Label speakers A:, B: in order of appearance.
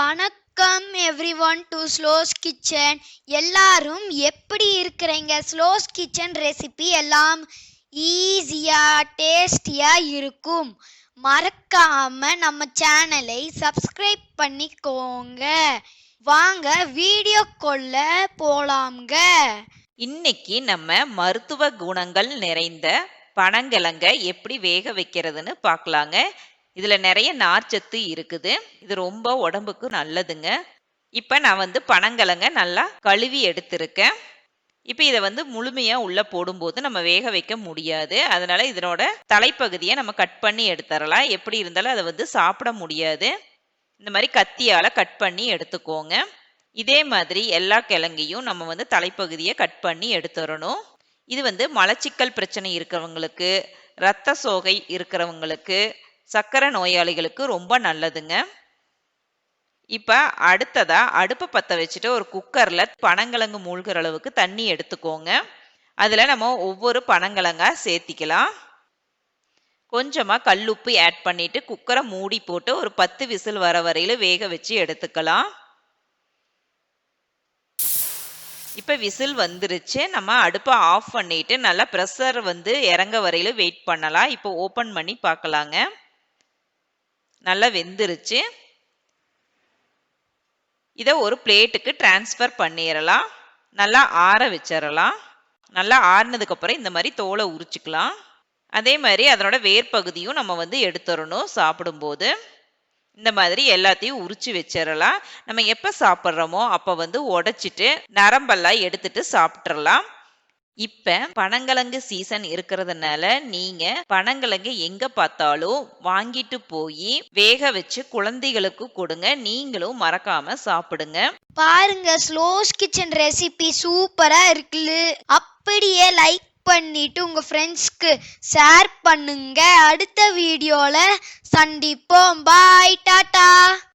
A: வணக்கம் everyone to ஸ்லோஸ் kitchen எல்லாரும் எப்படி இருக்கிறீங்க? ஸ்லோஸ் கிச்சன் ரெசிபி எல்லாம் ஈஸியாக டேஸ்டியாக இருக்கும். மறக்காம நம்ம சேனலை சப்ஸ்கிரைப் பண்ணிக்கோங்க. வாங்க வீடியோ கொள்ள போலாம்ங்க.
B: இன்னைக்கு நம்ம மருத்துவ குணங்கள் நிறைந்த பனங்கிழங்க எப்படி வேக வைக்கிறதுன்னு பார்க்கலாங்க. இதுல நிறைய நார்ச்சத்து இருக்குது. இது ரொம்ப உடம்புக்கு நல்லதுங்க. இப்ப நான் வந்து பனங்கிழங்க நல்லா கழுவி எடுத்திருக்கேன். இப்போ இதை வந்து முழுமையா உள்ள போடும்போது நம்ம வேக வைக்க முடியாது. அதனால இதனோட தலைப்பகுதியை நம்ம கட் பண்ணி எடுத்துடலாம். எப்படி இருந்தாலும் அதை வந்து சாப்பிட முடியாது. இந்த மாதிரி கத்தியால கட் பண்ணி எடுத்துக்கோங்க. இதே மாதிரி எல்லா கிழங்கையும் நம்ம வந்து தலைப்பகுதியை கட் பண்ணி எடுத்துடணும். இது வந்து மலச்சிக்கல் பிரச்சனை இருக்கிறவங்களுக்கு இரத்த சோகை இருக்கிறவங்களுக்கு சக்கரை நோயாளிகளுக்கு ரொம்ப நல்லதுங்க. இப்போ அடுத்ததாக அடுப்பை பற்ற வச்சுட்டு ஒரு குக்கரில் பனங்கிழங்கு மூழ்கிற அளவுக்கு தண்ணி எடுத்துக்கோங்க. அதில் நம்ம ஒவ்வொரு பனங்கிழங்காக சேர்த்திக்கலாம். கொஞ்சமாக கல்லுப்பு ஆட் பண்ணிவிட்டு குக்கரை மூடி போட்டு ஒரு பத்து விசில் வர வரையில் வேக வச்சு எடுத்துக்கலாம். இப்போ விசில் வந்துருச்சு. நம்ம அடுப்பை ஆஃப் பண்ணிவிட்டு நல்லா ப்ரெஷர் வந்து இறங்க வரையில் வெயிட் பண்ணலாம். இப்போ ஓப்பன் பண்ணி பார்க்கலாங்க. நல்லா வெந்துருச்சு. இதை ஒரு பிளேட்டுக்கு டிரான்ஸ்ஃபர் பண்ணிடலாம் நல்லா ஆற வச்சிடலாம் நல்லா ஆறினதுக்கப்புறம் இந்த மாதிரி தோலை உரிச்சிக்கலாம். அதே மாதிரி அதனோட வேர்பகுதியும் நம்ம வந்து எடுத்துடணும் சாப்பிடும்போது. இந்த மாதிரி எல்லாத்தையும் உரிச்சு வச்சிடலாம் நம்ம எப்போ சாப்பிட்றோமோ அப்போ வந்து உடைச்சிட்டு நரம்பெல்லாம் எடுத்துட்டு சாப்பிட்றலாம் இப்போ பனங்கிழங்கு சீசன் இருக்கிறதுனால நீங்க பனங்கிழங்கு எங்க பார்த்தாலும் வாங்கிட்டு போய் வேக வச்சு குழந்தைகளுக்கு கொடுங்க. நீங்களும் மறக்காம சாப்பிடுங்க.
A: பாருங்க ஸ்லோஸ் கிச்சன் ரெசிபி சூப்பரா இருக்குல்ல. அப்படியே லைக் பண்ணிட்டு உங்க ஃப்ரெண்ட்ஸ்க்கு ஷேர் பண்ணுங்க. அடுத்த வீடியோல சந்திப்போம். பாய் டாடா.